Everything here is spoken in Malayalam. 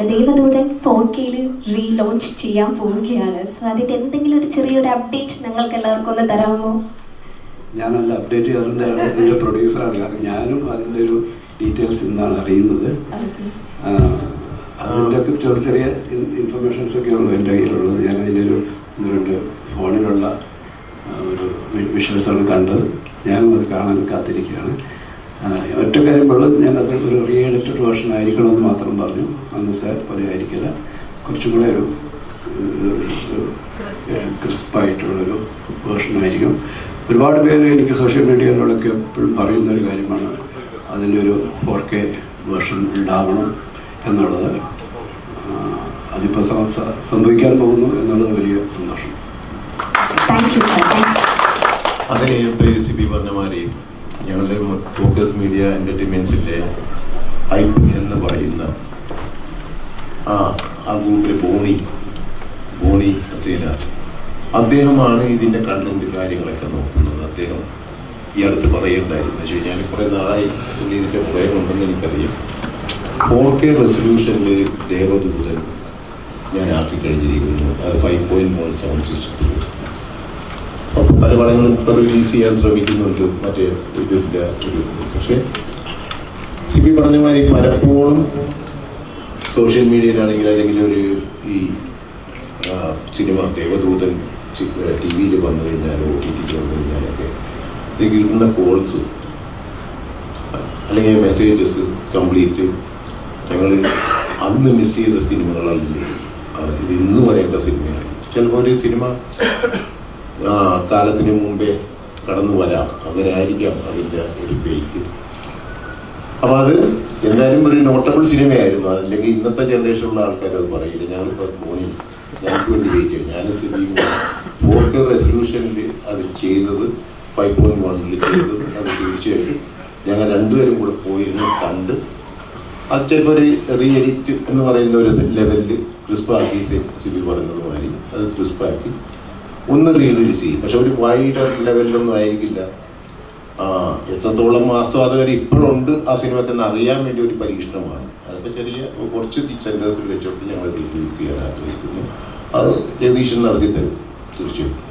നമ്മുടെ ദേവദൂതൻ ഫോർ കെയിൽ റീലോഞ്ച് ചെയ്യാൻ പോവുകയാണ്. സോ അതിന്റെ എന്തെങ്കിലും ഒരു ചെറിയൊരു അപ്ഡേറ്റ് ഞങ്ങൾക്ക് എല്ലാവർക്കും ഒന്ന് തരാമോ? ഞാനല്ല അപ്ഡേറ്റ് ചെയ്യാറുണ്ട്. എന്റെ പ്രൊഡ്യൂസറാണ് കാരണം ഞാനും അതിന്റെ ഒരു ഡീറ്റെയിൽസ് ഇന്നാണ് അറിയുന്നത്. അതിന്റെയൊക്കെ ചെറിയ ചെറിയ ഇൻഫർമേഷൻസ് ഒക്കെ ഉള്ളൂ എന്റെ കയ്യിലുള്ളത്. ഞാൻ അതിന്റെ ഒരു രണ്ട് ഫോണിലുള്ള ഒരു വിഷ്വൽസാണ് കണ്ടത്. ഞാനും അത് കാണാൻ കാത്തിരിക്കുകയാണ്. ഒറ്റ കാര്യം വെള്ളം ഞാൻ അത് ഒരു റീ എഡിറ്റഡ് വേർഷൻ ആയിരിക്കണമെന്ന് മാത്രം പറഞ്ഞു. അന്നത്തെ പോലെ ആയിരിക്കില്ല. കുറച്ചും കൂടെ ഒരു ക്രിസ്പായിട്ടുള്ളൊരു വേർഷൻ ആയിരിക്കും. ഒരുപാട് പേര് എനിക്ക് സോഷ്യൽ മീഡിയയിലൂടെയൊക്കെ എപ്പോഴും പറയുന്ന ഒരു കാര്യമാണ്. അതിന്റെ ഒരു ഫോർ കെ വേർഷൻ ഉണ്ടാവണം എന്നുള്ളത്. അതിപ്പോൾ സംഭവിക്കാൻ പോകുന്നു എന്നുള്ളത് വലിയ സന്തോഷം. അതെ പറഞ്ഞ മാതിരി ഞങ്ങളുടെ ഫോക്കസ് മീഡിയ എന്റർടൈൻമെന്റ്സിന്റെ ഐ എന്ന് പറയുന്ന ആ ആ ഗ്രൂപ്പിലെ ബോണി ബോണി അച്ഛന അദ്ദേഹമാണ് ഇതിന്റെ കണ്ടന്റ് കാര്യങ്ങളൊക്കെ നോക്കുന്നത്. അദ്ദേഹം ഈ അടുത്ത് പറയുണ്ടായിരുന്നു പക്ഷേ ഞാൻ കുറേ നാളായി ഇതിന്റെ പുറകെയുണ്ടെന്ന് എനിക്കറിയാം. ഫോർ കെ റെസൊല്യൂഷനിൽ ദേവദൂതൻ ഞാൻ ആക്കി കഴിഞ്ഞിരിക്കുന്നു അത് ഫൈവ് പോയിന്റ് വൺ സൗണ്ട് സിസ്റ്റത്തിൽ പല പടങ്ങളും ഇപ്പോൾ റിലീസ് ചെയ്യാൻ ശ്രമിക്കുന്നുണ്ട്. മറ്റേ ഇതിന്റെ ഒരു പക്ഷേ സിബി പറഞ്ഞ മാതിരി പലപ്പോഴും സോഷ്യൽ മീഡിയയിലാണെങ്കിൽ അല്ലെങ്കിൽ ഒരു ഈ സിനിമ ദേവദൂതൻ ടി വിയിൽ വന്നു കഴിഞ്ഞാൽ ഒ ടി ടിക്ക് വന്നു കഴിഞ്ഞാലൊക്കെ ഇത് കിട്ടുന്ന കോൾസ് അല്ലെങ്കിൽ മെസ്സേജസ് കംപ്ലീറ്റ് ഞങ്ങൾ അന്ന് മിസ് ചെയ്ത സിനിമകളല്ലേ. ഇത് ഇന്ന് വരേണ്ട സിനിമയാണ്. ചിലപ്പോൾ ഒരു സിനിമ കാലത്തിന് മുമ്പേ കടന്നു വരാം. അങ്ങനെ ആയിരിക്കാം അതിന്റെ ഒരു പേക്ക് അപ്പോൾ അത് എന്തായാലും ഒരു നോട്ടബിൾ സിനിമയായിരുന്നു. അല്ലെങ്കിൽ ഇന്നത്തെ ജനറേഷനിലുള്ള ആൾക്കാർ അത് പറയില്ല. ഞങ്ങളിപ്പോൾ പോണി ഞങ്ങൾക്ക് വേണ്ടി വെയിറ്റ് ഞാനും സിദ്ധിയും ഫോർ കെ റെസൊല്യൂഷനിൽ അത് ചെയ്തത് ഫൈവ് പോയിന്റ് വണ്ണിൽ ചെയ്തത്. അത് തീർച്ചയായിട്ടും ഞങ്ങൾ രണ്ടുപേരും കൂടെ പോയിരുന്നു കണ്ട്. അത് ചിലപ്പോൾ ഒരു റീ എഡിറ്റ് എന്ന് പറയുന്ന ഒരു ലെവലിൽ ക്രിസ്പാക്കി സിബി പറയുന്നത് മാതിരി അത് ക്രിസ്പാക്കി ഒന്ന് റീ ചെയ്യും. പക്ഷെ ഒരു വൈഡ് ലെവലിലൊന്നും ആയിരിക്കില്ല. എത്രത്തോളം ആസ്വാദകർ ഇപ്പോഴുണ്ട് ആ സിനിമ തന്നെ അറിയാൻ വേണ്ടി ഒരു പരീക്ഷണമാണ്. അതിപ്പോൾ ചെറിയ കുറച്ച് സെന്റേഴ്സിൽ വെച്ചോട്ട് ഞങ്ങൾ റിലീസ് ചെയ്യാൻ ആഗ്രഹിക്കുന്നു. അത് ജഗദീഷൻ നടത്തി തരും തീർച്ചയായും